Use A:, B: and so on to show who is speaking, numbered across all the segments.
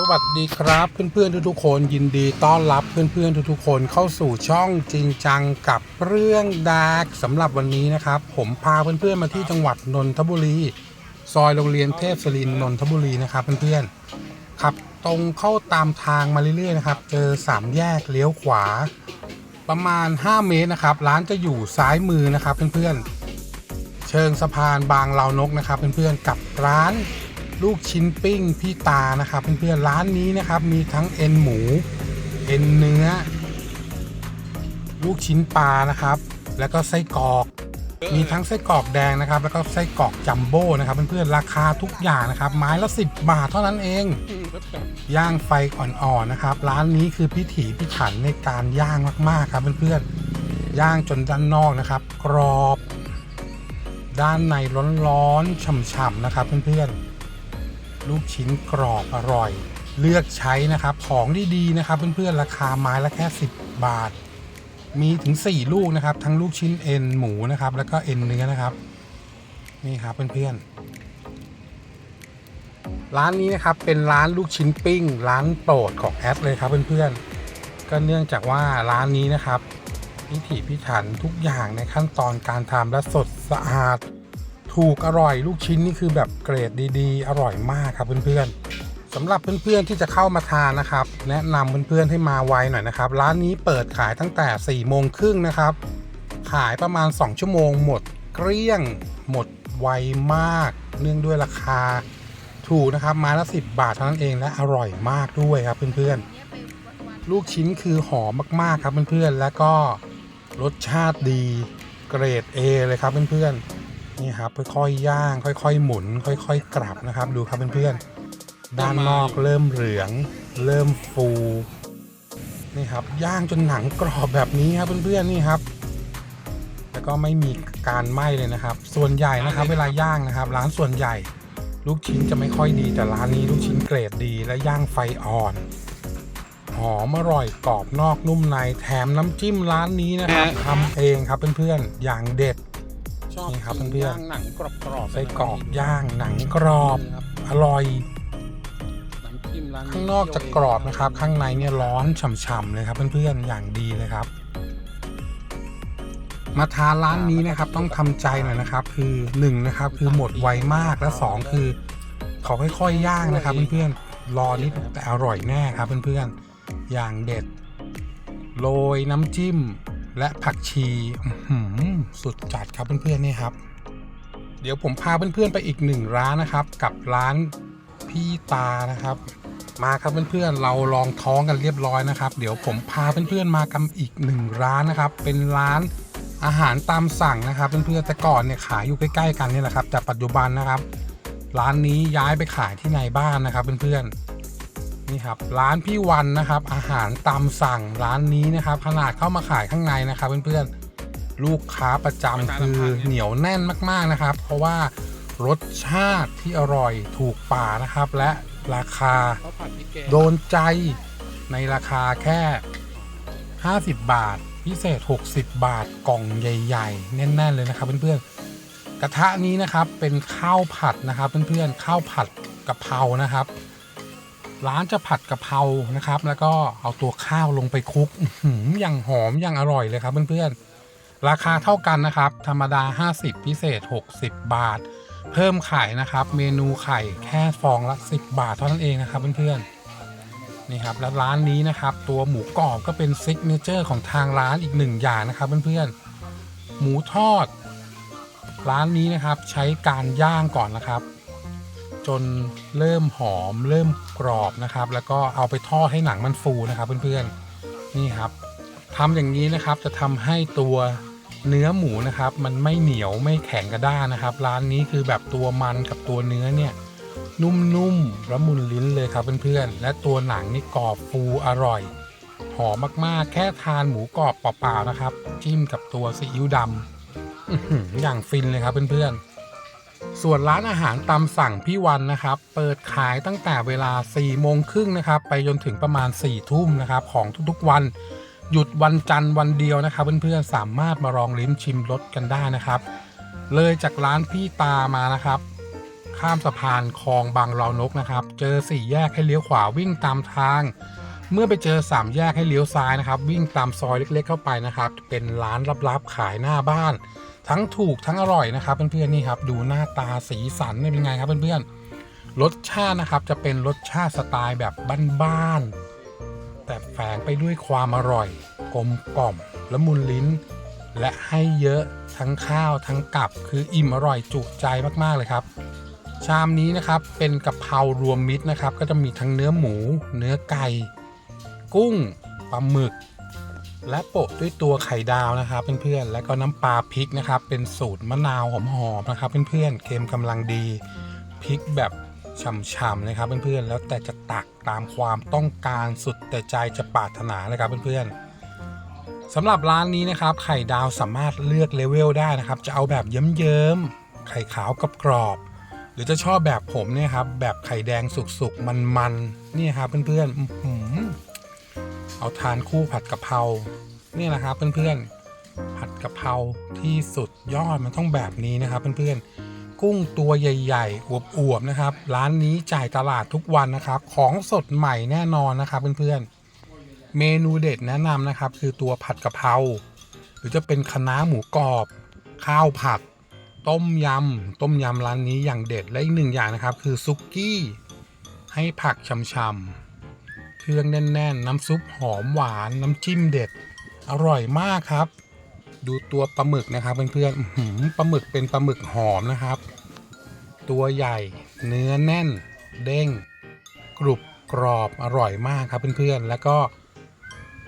A: สวัสดีครับเพื่อนๆทุกๆคนยินดีต้อนรับเพื่อนๆทุกๆคนเข้าสู่ช่องจริงจังกับเรื่องดาร์กสำหรับวันนี้นะครับ ผมพาเพื่อนๆมาที่จังหวัดนนทบุรี ซอยโรงเรียนเทพศรินนนทบุรีนะครับเพื่อนๆขับตรงเข้าตามทางมาเรื่อยๆนะครับเจอสามแยกเลี้ยวขวา ประมาณ 5 เมตรนะครับ ร้านจะอยู่ซ้ายมือนะครับเพื่อนๆเชิงสะพานบางเลานกนะครับเพื่อนๆกับร้าน ลูกชิ้นปิ้งพี่ตานะครับเพื่อนๆร้านนี้นะครับมีทั้งเอ็นหมู เอ็นเนื้อ ลูกชิ้นปลานะครับ แล้วก็ไส้กรอกมีทั้งไส้กรอกแดงนะครับ แล้วก็ไส้กรอกจัมโบ้นะครับเพื่อนๆราคาทุกอย่างนะครับ ไม้ละ 10 บาทเท่านั้นเอง ย่างไฟอ่อนๆนะครับ ร้านนี้คือพิถีพิถันในการย่างมากๆครับเพื่อนๆย่างจนด้านนอกนะครับ กรอบ ด้านในร้อนๆฉ่ำๆนะครับเพื่อนๆ ลูกชิ้นกรอบอร่อย เลือกใช้นะครับ ของดีๆนะครับ เพื่อนๆราคาไม้ละแค่ 10 บาท มีถึง 4 ลูกนะครับ ทั้งลูกชิ้นเอ็นหมูนะครับ แล้วก็เอ็นเนื้อนะครับ นี่ครับเพื่อนๆร้านนี้นะครับเป็นร้านลูกชิ้นปิ้ง ร้านโปรดของแอดเลยครับเพื่อนๆก็เนื่องจากว่าร้านนี้นะครับพิถีพิถันทุกอย่างในขั้นตอนการทำและสดสะอาด ถูกอร่อยลูกชิ้นนี่คือแบบเกรดดีๆ อร่อยมากครับเพื่อนๆสำหรับเพื่อนๆที่จะเข้ามาทานนะครับ แนะนำเพื่อนๆให้มาไวหน่อยนะครับ ร้านนี้เปิดขายตั้งแต่4ี่โมงครึ่งนะครับ ขายประมาณ 2 ชั่วโมงหมดเกลี้ยง หมดไวมาก เนื่องด้วยราคา ถูกนะครับม้ละ 10 บาทเท่านั้นเองและอร่อยมากด้วยครับเพื่อนๆ ลูกชิ้นคือหอมมากๆครับเพื่อนๆแล้วก็รสชาติดีเกรด A เลยครับเพื่อนๆ นี่ครับค่อยๆย่าง ค่อยๆหมุน ค่อยๆกลับนะครับ ดูครับเพื่อนๆด้านนอกเริ่มเหลือง เริ่มฟูนี่ครับย่างจนหนังกรอบแบบนี้ครับเพื่อนๆนี่ครับแล้วก็ไม่มีการไหม้เลยนะครับ ส่วนใหญ่นะครับ เวลาย่างนะครับ ร้านส่วนใหญ่ ลูกชิ้นจะไม่ค่อยดี แต่ร้านนี้ลูกชิ้นเกรดดี และย่างไฟอ่อนหอมอร่อยกรอบนอกนุ่มในแถมน้ำจิ้มร้านนี้นะครับทำเองครับเพื่อนๆอย่างเด็ด นี่ครับเพื่อนๆ
B: หนังกรอบๆ
A: ไส้กรอกย่างหนังกรอบอร่อย
B: น้ำจิ้มร้าน
A: ข้างนอกจะกรอบนะครับ ข้างในเนี่ยร้อนฉ่ำๆเลยครับเพื่อนๆอย่างดีเลยครับ มาทานร้านนี้นะครับต้องทำใจหน่อยนะครับ คือ1นะครับคือหมดไวมากและ 2 คือเขาค่อยๆย่างนะครับ เพื่อนๆรอนิดแต่อร่อยแน่ครับ เพื่อนๆอย่างเด็ดโรยน้ำจิ้ม และผักชีสุดจัดครับเพื่อนๆนี่ครับ เดี๋ยวผมพาเพื่อนๆไปอีกหนึ่งร้านนะครับ กับร้านพี่ตานะครับ มาครับเพื่อนๆเราลองท้องกันเรียบร้อยนะครับ เดี๋ยวผมพาเพื่อนๆมากันอีกหนึ่งร้านนะครับ เป็นร้านอาหารตามสั่งนะครับ เพื่อนๆแต่ก่อนเนี่ยขายอยู่ใกล้ๆกันนี่แหละครับแต่ปัจจุบันนะครับ ร้านนี้ย้ายไปขายที่ในบ้านนะครับ เพื่อนๆ นี่ครับร้านพี่วันนะครับ อาหารตามสั่งร้านนี้นะครับ ขนาดเข้ามาขายข้างในนะครับเพื่อนๆลูกค้าประจำคือเหนียวแน่นมากๆนะครับ เพราะว่ารสชาติที่อร่อยถูกปากนะครับ และราคา
B: ข้าวผัดพริกแกง
A: โดนใจในราคาแค่ 50 บาท พิเศษ 60 บาทกล่องใหญ่ ๆ แน่น ๆ เลยนะครับเพื่อนๆกระทะนี้นะครับเป็นข้าวผัดนะครับเพื่อนๆข้าวผัดกะเพรานะครับ ร้านจะผัดกะเพรานะครับ แล้วก็เอาตัวข้าวลงไปคลุกอย่างหอมอย่างอร่อยเลยครับเพื่อนๆ ราคาเท่ากันนะครับ ธรรมดา 50 พิเศษ 60 บาท เพิ่มไข่นะครับ เมนูไข่แค่ฟองละ 10 บาทเท่านั้นเองนะครับเพื่อนๆนี่ครับและร้านนี้นะครับ ตัวหมูกรอบก็เป็นซิกเนเจอร์ของทางร้านอีกหนึ่งอย่างนะครับเพื่อนๆหมูทอด ร้านนี้นะครับใช้การย่างก่อนนะครับ จนเริ่มหอม เริ่มกรอบนะครับ แล้วก็เอาไปทอดให้หนังมันฟูนะครับ เพื่อนๆนี่ครับทำอย่างนี้นะครับจะทำให้ตัวเนื้อหมูนะครับ มันไม่เหนียวไม่แข็งกระด้างนะครับ ร้านนี้คือแบบตัวมันกับตัวเนื้อเนี่ยนุ่มๆละมุนลิ้นเลยครับเพื่อนๆ และตัวหนังนี่กรอบฟูอร่อย หอมมากๆ แค่ทานหมูกรอบเปล่าๆนะครับ จิ้มกับตัวซีอิ๊วดำอื้อหืออย่างฟินเลยครับเพื่อนๆ ส่วนร้านอาหารตามสั่งพี่วันนะครับ เปิดขายตั้งแต่เวลา 4 โมงครึ่งนะครับ ไปจนถึงประมาณ 4 ทุ่มนะครับ ของทุกๆวัน หยุดวันจันทร์วันเดียวนะครับ เพื่อนๆ สามารถมาลองลิ้มชิมรสกันได้นะครับ เลยจากร้านพี่ตามานะครับ ข้ามสะพานคลองบางรอนกนะครับ เจอสี่แยกให้เลี้ยวขวาวิ่งตามทาง เมื่อไปเจอสามแยกให้เลี้ยวซ้ายนะครับ วิ่งตามซอยเล็ก ๆ เข้าไปนะครับ เป็นร้านลับๆขายหน้าบ้าน ทั้งถูกทั้งอร่อยนะครับเพื่อนๆนี่ครับดูหน้าตาสีสันเนี่ยเป็นไงครับเพื่อนๆรสชาตินะครับจะเป็นรสชาติสไตล์แบบบ้านๆแต่แฝงไปด้วยความอร่อย กลมกล่อมละมุนลิ้น และให้เยอะทั้งข้าวทั้งกับคืออิ่มอร่อยจุใจมากๆเลยครับชามนี้นะครับเป็นกะเพรารวมมิตรนะครับ ก็จะมีทั้งเนื้อหมู เนื้อไก่ กุ้งปลาหมึก และโปะด้วยตัวไข่ดาวนะครับเพื่อนๆแล้วก็น้ำปลาพริกนะครับ เป็นสูตรมะนาวหอมๆนะครับเพื่อนๆเค็มกำลังดีพริกแบบฉ่ำๆนะครับเพื่อนๆแล้วแต่จะตักตามความต้องการสุดแต่ใจจะปรารถนาเลยครับเพื่อนๆสำหรับร้านนี้นะครับ ไข่ดาวสามารถเลือกเลเวลได้นะครับ จะเอาแบบเยิ้มๆไข่ขาวกับกรอบๆหรือจะชอบแบบผมเนี่ยครับ แบบไข่แดงสุกๆมันๆนี่ครับเพื่อนๆ เอาทานคู่ผัดกะเพราเนี่ยนะครับเพื่อนๆ ผัดกะเพราที่สุดยอดมันต้องแบบนี้นะครับเพื่อนๆ กุ้งตัวใหญ่ๆอวบๆนะครับ ร้านนี้จ่ายตลาดทุกวันนะครับ ของสดใหม่แน่นอนนะครับเพื่อนๆ เมนูเด็ดแนะนำนะครับ คือตัวผัดกะเพราหรือจะเป็นคะน้าหมูกรอบ ข้าวผัด ต้มยำต้มยำร้านนี้อย่างเด็ดและอีกหนึ่งอย่างนะครับ คือซุกี้ให้ผักช่ำๆ รื่องแน่น ๆ น้ำซุปหอมหวานน้ำจิ้มเด็ด อร่อยมากครับ ดูตัวปลาหมึกนะครับเพื่อนๆปลาหมึกเป็นปลาหมึกหอมนะครับ ตัวใหญ่เนื้อแน่น เด้ง กรุบกรอบอร่อยมากครับเพื่อนๆแล้วก็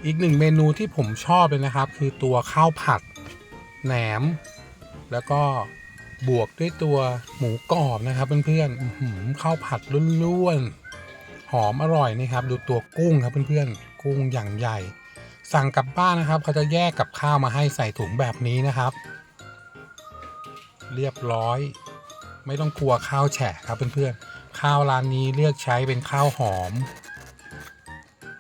A: อีกหนึ่งเมนูที่ผมชอบเลยนะครับ คือตัวข้าวผัดแหนม แล้วก็บวกด้วยตัวหมูกรอบนะครับเพื่อนๆข้าวผัดล้วนๆ หอมอร่อยนี่ครับ ดูตัวกุ้งครับเพื่อนๆ กุ้งอย่างใหญ่ สั่งกลับบ้านนะครับเขาจะแยกกับข้าวมาให้ใส่ถุงแบบนี้นะครับ เรียบร้อย ไม่ต้องกลัวข้าวแฉะครับเพื่อนๆ ข้าวร้านนี้เลือกใช้เป็นข้าวหอม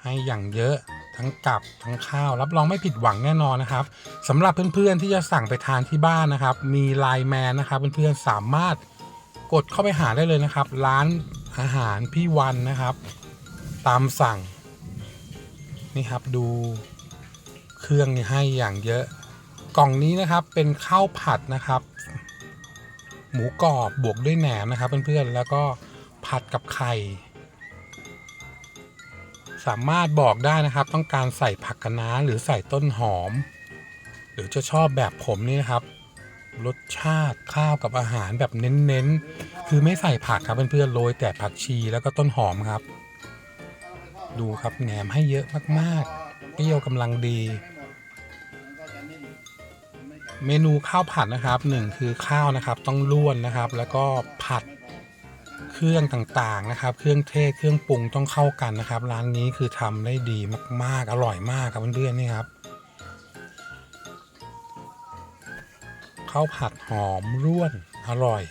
A: ให้อย่างเยอะทั้งกับทั้งข้าวรับรองไม่ผิดหวังแน่นอนนะครับสำหรับเพื่อนๆที่จะสั่งไปทานที่บ้านนะครับ มีไลน์แมนนะครับเพื่อนๆสามารถกดเข้าไปหาได้เลยนะครับ ร้าน อาหารพี่วันนะครับ ตามสั่ง นี่ครับดูเครื่องนี่ให้อย่างเยอะ กล่องนี้นะครับเป็นข้าวผัดนะครับ หมูกรอบบวกด้วยแหนมนะครับเพื่อนๆแล้วก็ผัดกับไข่สามารถบอกได้นะครับ ต้องการใส่ผักคะน้าหรือใส่ต้นหอม หรือจะชอบแบบผมนี่นะครับ รสชาติข้าวกับอาหารแบบเน้นๆ คือไม่ใส่ผักครับเพื่อนๆโรยแต่ผักชีแล้วก็ต้นหอมครับ ดูครับแหนมให้เยอะมากๆเปรี้ยวกำลังดี เมนูข้าวผัดนะครับหนึ่งคือข้าวนะครับต้องล้วนนะครับ แล้วก็ผัดเครื่องต่างๆนะครับ เครื่องเทศเครื่องปรุงต้องเข้ากันนะครับ ร้านนี้คือทำได้ดีมากๆ อร่อยมากครับเพื่อนๆนี่ครับข้าวผัดหอมร่วนอร่อย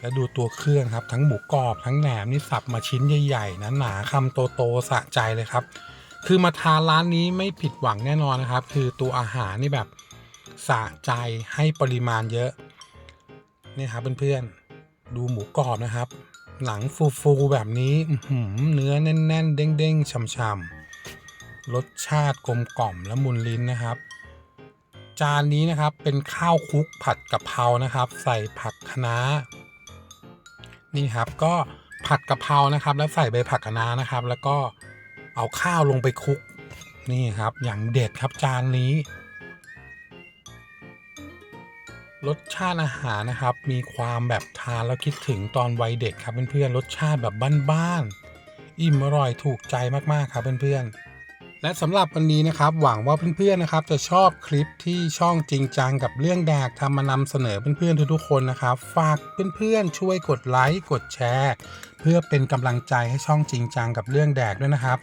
A: แล้วดูตัวเครื่องครับ ทั้งหมูกรอบทั้งแหนมนี่สับมาชิ้นใหญ่ๆนะหนาคำโตๆสะใจเลยครับ คือมาทานร้านนี้ไม่ผิดหวังแน่นอนนะครับ คือตัวอาหารนี่แบบสะใจให้ปริมาณเยอะนี่ครับเพื่อนๆดูหมูกรอบนะครับ หนังฟูๆแบบนี้เนื้อแน่น ๆ เด้งๆช่ำๆรสชาติกลมกล่อมและมุนลิ้นนะครับจานนี้นะครับเป็นข้าวคุกผัดกะเพรานะครับ ใส่ผักคะน้า นี่ครับก็ผัดกะเพรานะครับ แล้วใส่ใบผักคะน้านะครับ แล้วก็เอาข้าวลงไปคลุกนี่ครับ อย่างเด็ดครับจานนี้ รสชาติอาหารนะครับ มีความแบบทานแล้วคิดถึงตอนวัยเด็กครับเพื่อนๆรสชาติแบบบ้านๆอิ่มอร่อยถูกใจมากๆครับเพื่อนๆ และสำหรับวันนี้นะครับหวังว่าเพื่อนๆนะครับจะชอบคลิปที่ช่องจริงจังกับเรื่องแดกทำมานำเสนอเพื่อนๆทุกๆคนนะครับ ฝากเพื่อนๆช่วยกดไลค์กดแชร์ เพื่อเป็นกำลังใจให้ช่องจริงจังกับเรื่องแดกด้วยนะครับ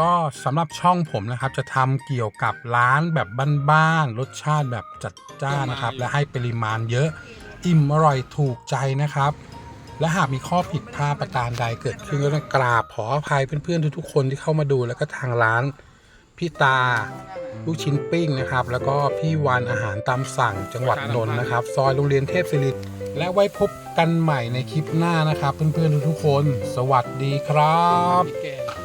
A: ก็สำหรับช่องผมนะครับจะทำเกี่ยวกับร้านแบบบ้านๆรสชาติแบบจัดจ้านนะครับ และให้ปริมาณเยอะอิ่มอร่อยถูกใจนะครับ และหากมีข้อผิดพลาดประการใดเกิดขึ้นก็ต้องกราบขออภัยเพื่อนๆทุกๆคนที่เข้ามาดูแล้วก็ทางร้านพี่ตาลูกชิ้นปิ้งนะครับ แล้วก็พี่วานอาหารตามสั่งจังหวัดนนท์นะครับ ซอยโรงเรียนเทพศิริและไว้พบกันใหม่ในคลิปหน้านะครับ เพื่อนๆทุกๆคน สวัสดีครับ